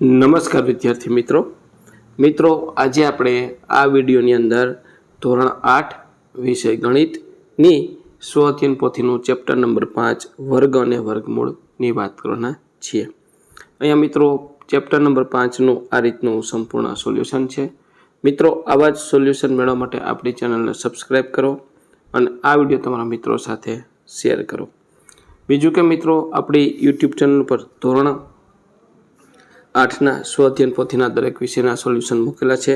નમસ્કાર વિદ્યાર્થી મિત્રો. મિત્રો, આજે આપણે આ વિડીયોની અંદર ધોરણ આઠ વિષય ગણિતની સ્વઅધ્યયન પોથીનું ચેપ્ટર નંબર પાંચ વર્ગ અને વર્ગમૂળની વાત કરવાના છીએ. અહીંયા મિત્રો, ચેપ્ટર નંબર પાંચનું આ રીતનું સંપૂર્ણ સોલ્યુશન છે. મિત્રો, આવા જ સોલ્યુશન મેળવવા માટે આપણી ચેનલને સબસ્ક્રાઈબ કરો અને આ વીડિયો તમારા મિત્રો સાથે શેર કરો. બીજું કે મિત્રો, આપણી યુટ્યુબ ચેનલ પર ધોરણ આઠના સ્વઅધ્યયન પોથીના દરેક વિષયના સોલ્યુશન મૂકેલા છે.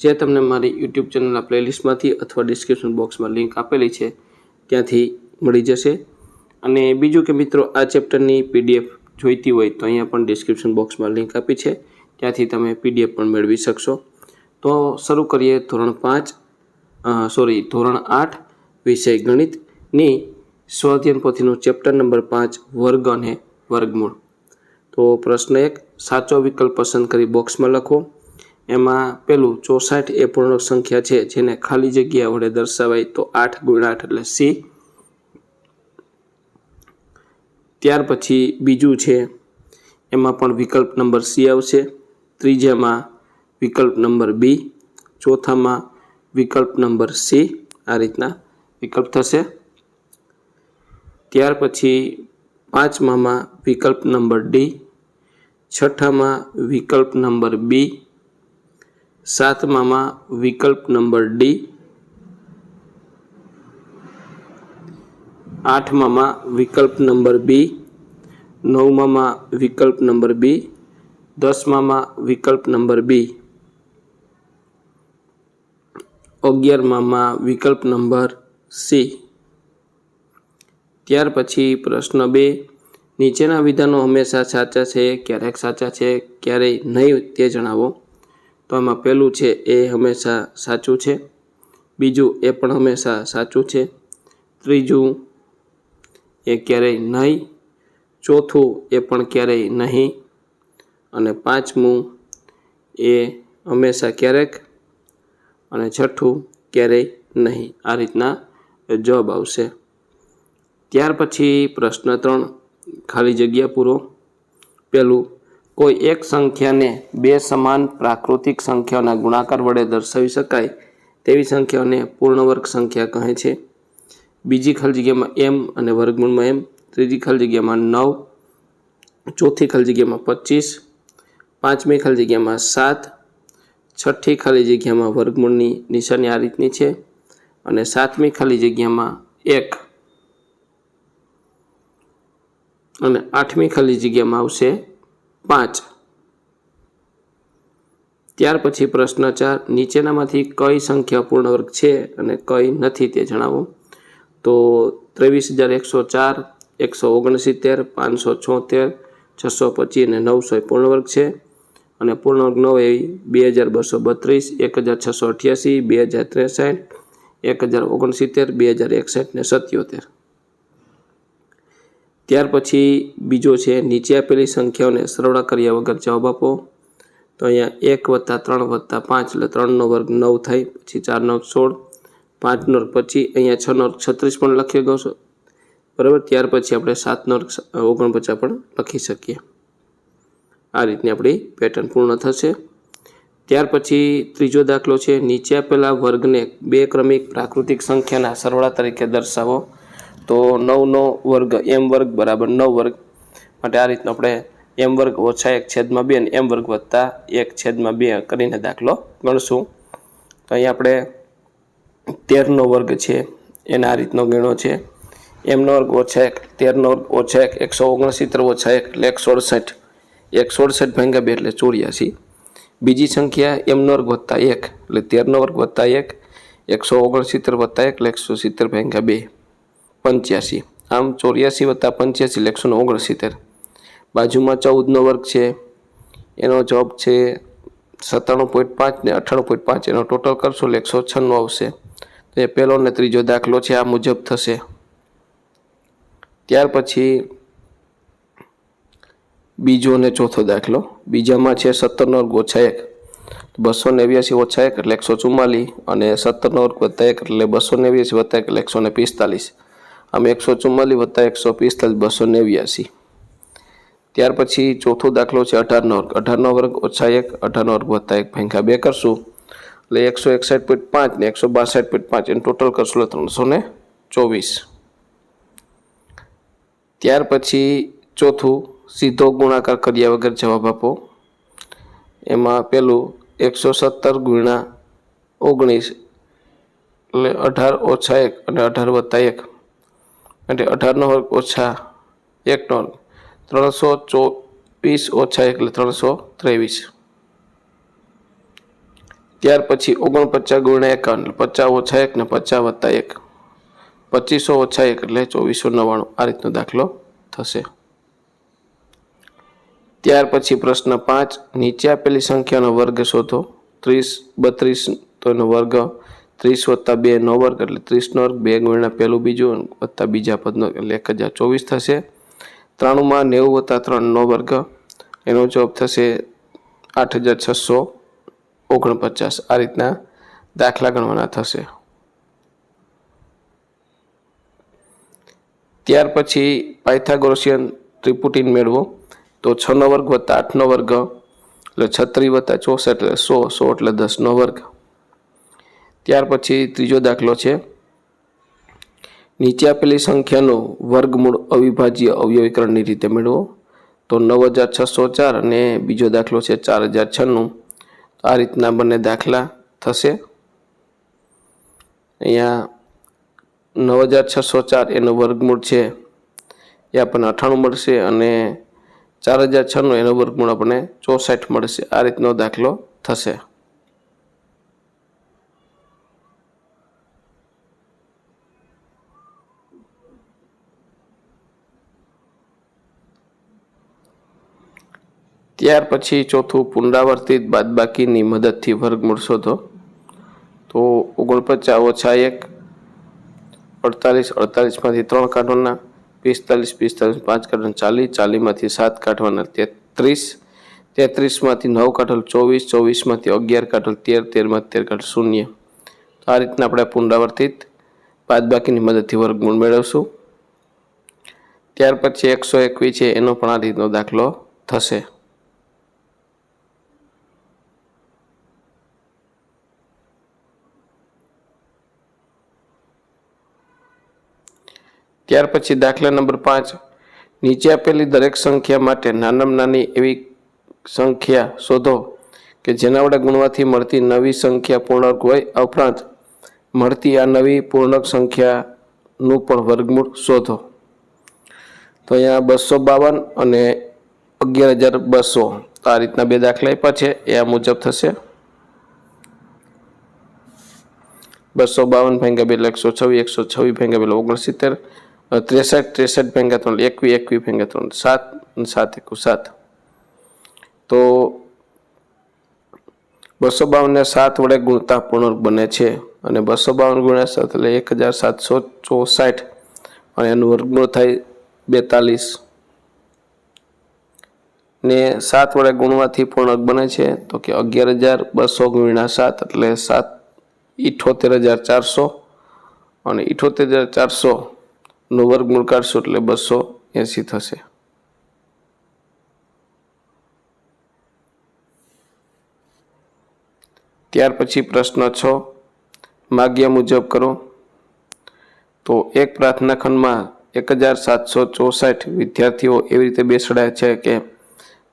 જે તમને મારી યુટ્યુબ ચેનલના પ્લેલિસ્ટમાંથી અથવા ડિસ્ક્રિપ્શન બોક્સમાં લિંક આપેલી છે, ત્યાંથી મળી જશે. અને બીજું કે મિત્રો, આ ચેપ્ટરની પીડીએફ જોઈતી હોય તો અહીંયા પણ ડિસ્ક્રિપ્શન બોક્સમાં લિંક આપી છે. ત્યાંથી તમે પીડીએફ પણ મેળવી શકશો. તો શરૂ કરીએ ધોરણ પાંચ સોરી, ધોરણ આઠ, વિષય ગણિતની સ્વઅધ્યયન પોથીનું ચેપ્ટર નંબર પાંચ, વર્ગ અને વર્ગમૂળ. તો પ્રશ્ન એક, સાચો વિકલ્પ પસંદ કરી બોક્સમાં લખો. એમાં પેલું ચોસાઠ એ પૂર્ણ સંખ્યા છે, જેને ખાલી જગ્યા વડે દર્શાવાય તો આઠ ગુણ આઠ એટલે સી. ત્યાર પછી બીજું છે, એમાં પણ વિકલ્પ નંબર સી આવશે. ત્રીજામાં વિકલ્પ નંબર બી. ચોથામાં વિકલ્પ નંબર સી. આ રીતના વિકલ્પ થશે. ત્યાર પછી પાંચમામાં વિકલ્પ નંબર ડી. છઠ્ઠામાં વિકલ્પ નંબર બી, સાતમામાં વિકલ્પ નંબર ડી, આઠમામાં વિકલ્પ નંબર બી, નવમામાં વિકલ્પ નંબર બી, દસમામાં વિકલ્પ નંબર બી. અગિયારમામાં વિકલ્પ નંબર સી. ત્યાર પછી પ્રશ્ન બે નીચેના વિધાનો હંમેશા સાચા છે, ક્યારેક સાચા છે, ક્યારેય નહીં તે જણાવો. તો આમાં પહેલું છે, એ હંમેશા સાચું છે. બીજું, એ પણ હંમેશા સાચું છે. ત્રીજું, એ ક્યારેય નહીં. ચોથું, એ પણ ક્યારેય નહીં. અને પાંચમું, એ હંમેશા ક્યારેક અને છઠ્ઠું, ક્યારેય નહીં. આ રીતના જવાબ આવશે. ત્યાર પછી પ્રશ્ન ત્રણ. ખાલી જગ્યા પૂરો. પહેલું કોઈ એક સંખ્યાને બે સમાન પ્રાકૃતિક સંખ્યાઓના ગુણાકાર વડે દર્શાવી શકાય તેવી સંખ્યાઓને પૂર્ણવર્ગ સંખ્યા કહે છે. બીજી ખાલી જગ્યામાં એમ અને વર્ગમૂળમાં એમ. ત્રીજી ખાલી જગ્યામાં નવ. ચોથી ખાલી જગ્યામાં પચીસ. પાંચમી ખાલી જગ્યામાં સાત. છઠ્ઠી ખાલી જગ્યામાં વર્ગમૂળની નિશાની આ રીતની છે. અને સાતમી ખાલી જગ્યામાં એક. અને આઠમી ખાલી જગ્યામાં આવશે પાંચ. ત્યાર પછી પ્રશ્ન ચાર, નીચેનામાંથી કઈ સંખ્યા પૂર્ણ વર્ગ છે અને કઈ નથી તે જણાવો. તો ત્રેવીસ હજાર એકસો ચાર, એકસો ઓગણસિત્તેર, પાંચસો છોતેર છસો પચીસ અને નવસો એ પૂર્ણ વર્ગ છે. અને પૂર્ણવર્ગ નવ એ બે હજાર બસો બત્રીસ, એક હજાર છસો અઠ્યાસી, બે હજાર ત્રેસઠ, એક હજાર ઓગણસિત્તેર, બે હજાર એકસઠ ને સત્યોતેર. ત્યાર પછી બીજો છે, નીચે આપેલી સંખ્યાઓને સરવાળા કર્યા વગર જવાબ આપો. તો અહીંયા એક વત્તા ત્રણ વત્તા પાંચ, એટલે ત્રણનો વર્ગ નવ થાય, પછી ચારનો વર્ગ સોળ પાંચનો વર્ગ પછી અહીંયા છનો વર્ગ છત્રીસ પણ લખી ગયો બરાબર? ત્યાર પછી આપણે સાતનો વર્ગ ઓગણપચાસ પણ લખી શકીએ. આ રીતની આપણી પેટર્ન પૂર્ણ થશે. ત્યાર પછી ત્રીજો દાખલો છે, નીચે આપેલા વર્ગને બે ક્રમિક પ્રાકૃતિક સંખ્યાના સરવાળા તરીકે દર્શાવો. તો નવનો વર્ગ એમ વર્ગ બરાબર નવ વર્ગ. માટે આ રીતનો આપણે એમ વર્ગ ઓછા એક છેદમાં બે અને એમ વર્ગ વત્તા એક છેદમાં બે કરીને દાખલો ગણશું. તો અહીંયા આપણે તેરનો વર્ગ છે, એને આ રીતનો ગણો છે. એમનો વર્ગ ઓછા એક, તેરનો વર્ગ ઓછા એક, એકસો ઓગણસિત્તેર ઓછા એક, એટલે એકસો અડસઠ. એકસો અડસઠ ભાંગ્યા બે એટલે ચોર્યાસી. બીજી સંખ્યા એમનો વર્ગ વત્તા એક, એટલે તેરનો વર્ગ વત્તા એક, એકસો ઓગણસિત્તેર વત્તા એક, એટલે એકસો સિત્તેર ભાંગ્યા બે. પંચ્યાસી. આમ ચોર્યાસી વત્તા પંચ્યાસી એટલે એકસો ઓગણસિત્તેર. બાજુમાં ચૌદનો વર્ગ છે. એનો જવાબ છે સત્તાણું પોઈન્ટ પાંચ ને અઠ્ઠાણું પોઈન્ટ પાંચ. એનો ટોટલ કરશો એટલે એકસો છન્નું આવશે. તો એ પહેલો ને ત્રીજો દાખલો છે, આ મુજબ થશે. ત્યાર પછી બીજો અને ચોથો દાખલો. બીજામાં છે સત્તરનો વર્ગ ઓછા એક. બસો નેવ્યાસી ઓછા એક એટલે એકસો ચુમ્માલીસ અને સત્તરનો વર્ગ વત્તા એક એટલે બસો નેવ્યાસી વત્તા એક એટલે એકસો ને પિસ્તાલીસ. આમ એકસો ચુમ્માલીસ વત્તા એકસો પિસ્તાલીસ, બસો નેવ્યાસી. ત્યાર પછી ચોથો દાખલો છે અઢારનો વર્ગ. અઢારનો વર્ગ ઓછા એક અઢારનો વર્ગ વત્તા એક ભાંગ્યા બે કરશું. એટલે એકસો એકસાઠ પોઈન્ટ પાંચ ને એકસો બાસઠ પોઈન્ટ પાંચ એનું ટોટલ કરશું એટલે ત્રણસો ને ચોવીસ. ત્યાર પછી ચોથું, સીધો ગુણાકાર કર્યા વગર જવાબ આપો. એમાં પેલું એકસો સત્તર ગુણ્યા ઓગણીસ, એટલે અઢાર ઓછા એક અને અઢાર વત્તા એક. એટલે અઢારનો વર્ગ ઓછા એકનો વર્ગ. ત્રણસો ચોવીસ ઓછા એટલે ત્રણસો ત્રેવીસ. ત્યાર પછી ઓગણપચાસ ગુણ્યા એકાવન પચાસ ઓછા એક ને પચાસ વત્તા એક. પચીસો ઓછા એક, એટલે ચોવીસો નવ્વાણું. આ રીતનો દાખલો થશે. ત્યાર પછી પ્રશ્ન પાંચ. નીચે આપેલી સંખ્યાનો વર્ગ શોધો. ત્રીસ બત્રીસ તો એનો વર્ગ ત્રીસ વત્તા બે નો વર્ગ એટલે ત્રીસનો વર્ગ, બે ગુણ્યા પહેલું બીજું વત્તા બીજા પદનો એટલે એક હજાર ચોવીસ થશે. ત્રાણુંમાં નેવું વત્તા ત્રણનો વર્ગ, એનો જવાબ થશે આઠ હજાર છસો ઓગણપચાસ. આ રીતના દાખલા ગણવાના થશે. ત્યાર પછી પાયથાગોરસિયન ત્રિપુટીન મેળવો. તો છનો વર્ગ વત્તા આઠનો વર્ગ, એટલે છત્રીસ વત્તા ચોસઠ એટલે સો સો એટલે દસનો વર્ગ. ત્યાર પછી ત્રીજો દાખલો છે. નીચે આપેલી સંખ્યાનું વર્ગમૂળ અવિભાજ્ય અવયવીકરણની રીતે મેળવો. તો નવ હજાર છસો ચાર અને બીજો દાખલો છે ચાર હજાર છન્નું. આ રીતના બંને દાખલા થશે. અહીંયા નવ હજાર છસો ચાર એનું વર્ગમૂળ છે. એ આપણને અઠાણું મળશે અને ચાર હજાર છન્નું એનો વર્ગમૂળ આપણને ચોસઠ મળશે. આ રીતનો દાખલો થશે. ત્યાર પછી ચોથું પુનરાવર્તિત બાદબાકીની મદદથી વર્ગમૂળ શોધો તો? ઓગણપચાસ ઓછા એક, અડતાલીસ, અડતાલીસમાંથી ત્રણ કાઢવાના, પિસ્તાલીસ પિસ્તાલીસ, પાંચ કાઢવાના, ચાલીસ, ચાલીસમાંથી સાત કાઢવાના, તેત્રીસ, તેત્રીસમાંથી નવ કાઢલ ચોવીસ, ચોવીસમાંથી અગિયાર કાઢલ તેર તેરમાંથી તેર કાઢલ શૂન્ય. તો આ રીતના આપણે પુનરાવર્તિત બાદબાકીની મદદથી વર્ગમૂળ મેળવશું. ત્યાર પછી એકસો એકવીસ છે, એનો પણ આ રીતનો દાખલો થશે. ત્યાર પછી દાખલા નંબર પાંચ. નીચે આપેલી દરેક સંખ્યા માટે નાનામાં નાની એવી સંખ્યા શોધો કે જેના વડે ગુણવાથી મળતી નવી સંખ્યા પૂર્ણક હોય આ ઉપરાંત મળતી આ નવી પૂર્ણક સંખ્યાનું પણ વર્ગમૂળ શોધો. તો અહીંયા બસો બાવન અને અગિયાર હજાર બસો. આ રીતના બે દાખલા આપ્યા છે. એ આ મુજબ થશે. બસો બાવન ભાંગ્યા બે એકસો છવ્વીસ એકસો છવ્વીસ ભાંગ્યા બે ઓગણસિત્તેર. ત્રેસઠ ત્રેસઠ ભાંગ્યા ત્રણ, એકવી એકવી ભાંગ્યા ત્રણ, સાત અને સાત એકુ સાત. તો બસો બાવનને સાત વડે ગુણતા પૂર્ણ બને છે અને બસો બાવન ગુણ્યા સાત એટલે એક હજાર સાતસો ચોસાઠ અને એનું વર્ગમૂળ થાય બેતાલીસ. ને સાત વડે ગુણવાથી પૂર્ણક બને છે તો કે અગિયાર હજાર બસો ગુણ્યા સાત એટલે સાત, ઇઠોતેર હજાર ચારસો અને ઇઠોતેર હજાર ચારસો નું વર્ગમૂળ કાઢશો એટલે બસો એંસી થશે. ત્યાર પછી પ્રશ્ન છ, માગ્યા મુજબ કરો. તો એક પ્રાર્થના ખંડમાં એક હજાર સાતસો ચોસઠ વિદ્યાર્થીઓ એવી રીતે બેસડાય છે કે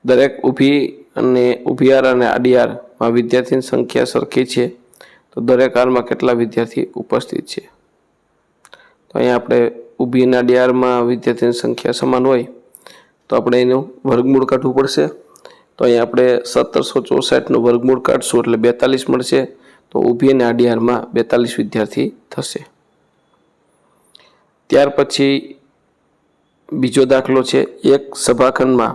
દરેક ઊભી અને ઊભિયાર અને આડિયારમાં વિદ્યાર્થીની સંખ્યા સરખી છે, તો દરેક હારમાં કેટલા વિદ્યાર્થી ઉપસ્થિત છે? તો અહીંયા આપણે ઊભી ડિયારમાં વિદ્યાર્થીની સંખ્યા સમાન હોય, તો આપણે એનું વર્ગમૂળ કાઢવું પડશે. તો અહીંયા આપણે સત્તરસો ચોસઠનું વર્ગમૂળ કાઢશું, એટલે બેતાલીસ મળશે. તો ઊભી અને આડિયારમાં બેતાલીસ વિદ્યાર્થી થશે. ત્યાર પછી બીજો દાખલો છે, એક સભાખંડમાં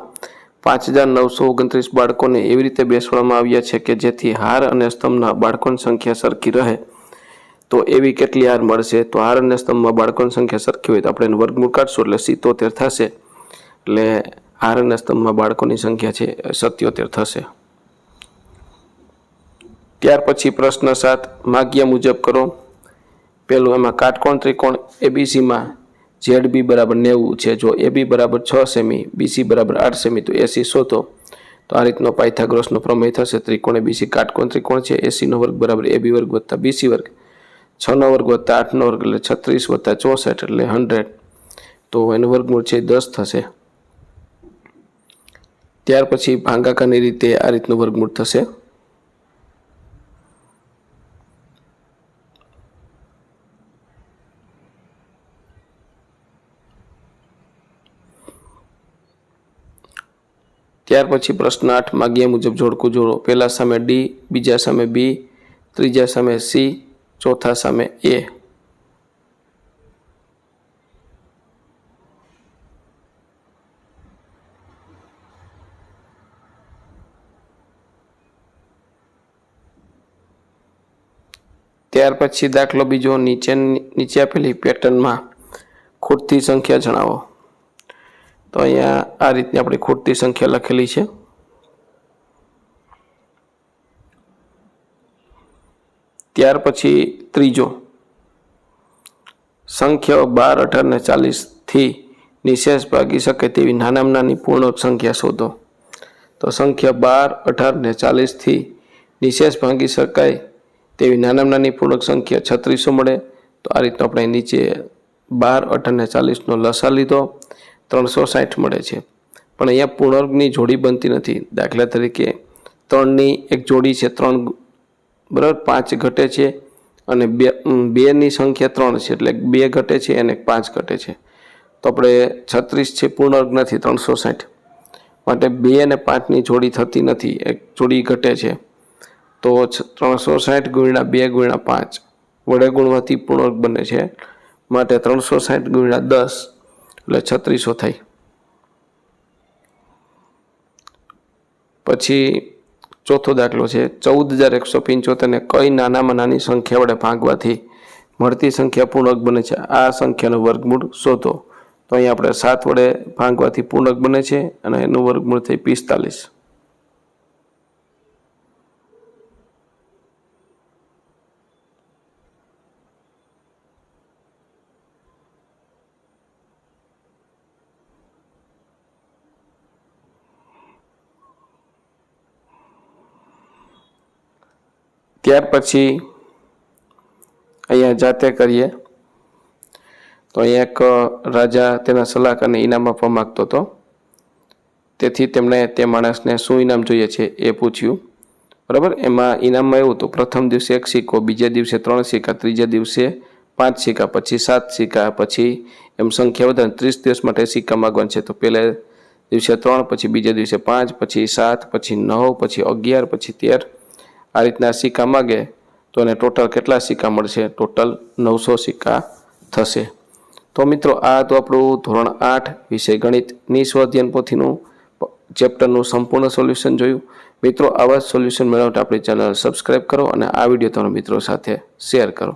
પાંચ હજાર નવસો ઓગણત્રીસ બાળકોને એવી રીતે બેસવામાં આવ્યા છે કે જેથી હાર અને સ્તંભના બાળકોની સંખ્યા સરખી રહે. તો એવી કેટલી હાર મળશે? તો અને સ્તંભમાં બાળકોની સંખ્યા સરખી હોય તો આપણે એનું વર્ગમૂળ કાઢશું એટલે સિત્તોતેર થશે. એટલે અને સ્તંભમાં બાળકોની સંખ્યા છે સત્યોતેર થશે. ત્યાર પછી પ્રશ્ન સાત, માગ્યા મુજબ કરો. પેલું એમાં કાટકોણ ત્રિકોણ એબીસીમાં ઝેડ બી બરાબર નેવું છે. જો એ બી બરાબર છ સેમી બીસી બરાબર આઠ સેમી, તો એસી શોધો. તો આ રીતનો પાયથાગ્રોસનો પ્રમેય થશે. ત્રિકોણે બીસી કાટકોણ ત્રિકોણ છે. એસીનો વર્ગ બરાબર એ બી વર્ગ વત્તા બીસી વર્ગ. છનો વર્ગ વત્તા આઠનો વર્ગ એટલે છત્રીસ વત્તા ચોસઠ એટલે હંડ્રેડ તો એનું વર્ગમૂળ છે દસ થશે ત્યાર પછી ભાગાકારની રીતે આ રીતનું વર્ગમૂળ થશે ત્યાર પછી પ્રશ્ન આઠ માગ્યા મુજબ જોડકું જોડો પહેલા સામે ડી બીજા સામે બી ત્રીજા સામે સી ચોથા સામે એ. ત્યાર પછી દાખલો બીજો નીચે નીચે આપેલી પેટર્નમાં ખૂટતી સંખ્યા જણાવો. તો અહીંયા આ રીતની આપણી ખૂટતી સંખ્યા લખેલી છે. ત્યાર પછી ત્રીજો. સંખ્યાઓ બાર, અઢાર ને ચાલીસથી નિશેષ ભાગી શકે તેવી નાનામાં નાની પૂર્ણ સંખ્યા શોધો. તો સંખ્યા બાર, અઢાર ને ચાલીસથી નિશેષ ભાગી શકાય તેવી નાનામાં નાની પૂર્ણક સંખ્યા છત્રીસો મળે. તો આ રીતનો આપણે નીચે બાર, અઢાર ને ચાલીસનો લસા લીધો. ત્રણસો સાઠ મળે છે. પણ અહીંયા પૂર્ણકની જોડી બનતી નથી. દાખલા તરીકે ત્રણની એક જોડી છે, ત્રણ બરાબર? પાંચ ઘટે છે અને બે બેની સંખ્યા ત્રણ છે. એટલે બે ઘટે છે અને પાંચ ઘટે છે. તો આપણે છત્રીસ છે પૂર્ણર્ગ નથી, ત્રણસો સાઠ. માટે બે અને પાંચની જોડી થતી નથી, એક જોડી ઘટે છે. તો ત્રણસો સાઠ ગુણ્યા બે ગુણ્યા પાંચ વડે ગુણવાથી પૂર્ણર્ગ બને છે. માટે ત્રણસો સાઠ ગુણ્યા દસ, એટલે છત્રીસો થાય પછી ચોથો દાખલો છે ચૌદ હજાર એકસો પંચોતેરને કઈ નાનામાં નાની સંખ્યા વડે ભાગવાથી મળતી સંખ્યા પૂર્ણક બને છે? આ સંખ્યાનો વર્ગમૂળ શોધો. તો અહીં આપણે સાત વડે ભાગવાથી પૂર્ણક બને છે અને એનું વર્ગમૂળ થઈ પિસ્તાલીસ. ત્યાર પછી અહીંયા જાતે કરીએ. તો અહીંયા એક રાજા તેના સલાહકારને ઇનામ આપવા માગતો હતો. તેથી તેમણે તે માણસને શું ઇનામ જોઈએ છે એ પૂછ્યું. બરાબર? એમાં ઇનામમાં એવું હતું, પ્રથમ દિવસે એક સિક્કો, બીજા દિવસે ત્રણ સિક્કા, ત્રીજા દિવસે પાંચ સિક્કા, પછી સાત સિક્કા, પછી એમ સંખ્યા વધારે, ત્રીસ દિવસ માટે સિક્કા માગવાના છે. તો પહેલા દિવસે ત્રણ, પછી બીજા દિવસે પાંચ, પછી સાત, પછી નવ, પછી અગિયાર, પછી તેર આ રીતના સિક્કા માગે, તો એને ટોટલ કેટલા સિક્કા મળશે? ટોટલ નવસો સિક્કા થશે. તો મિત્રો, આ તો આપણું ધોરણ આઠ વિષય ગણિતની સ્વાધ્યાયન પોથીનું ચેપ્ટરનું સંપૂર્ણ સોલ્યુશન જોયું. મિત્રો, આવા સોલ્યુશન મેળવવા આપણી ચેનલ સબસ્ક્રાઈબ કરો અને આ વીડિયો તમારા મિત્રો સાથે શેર કરો.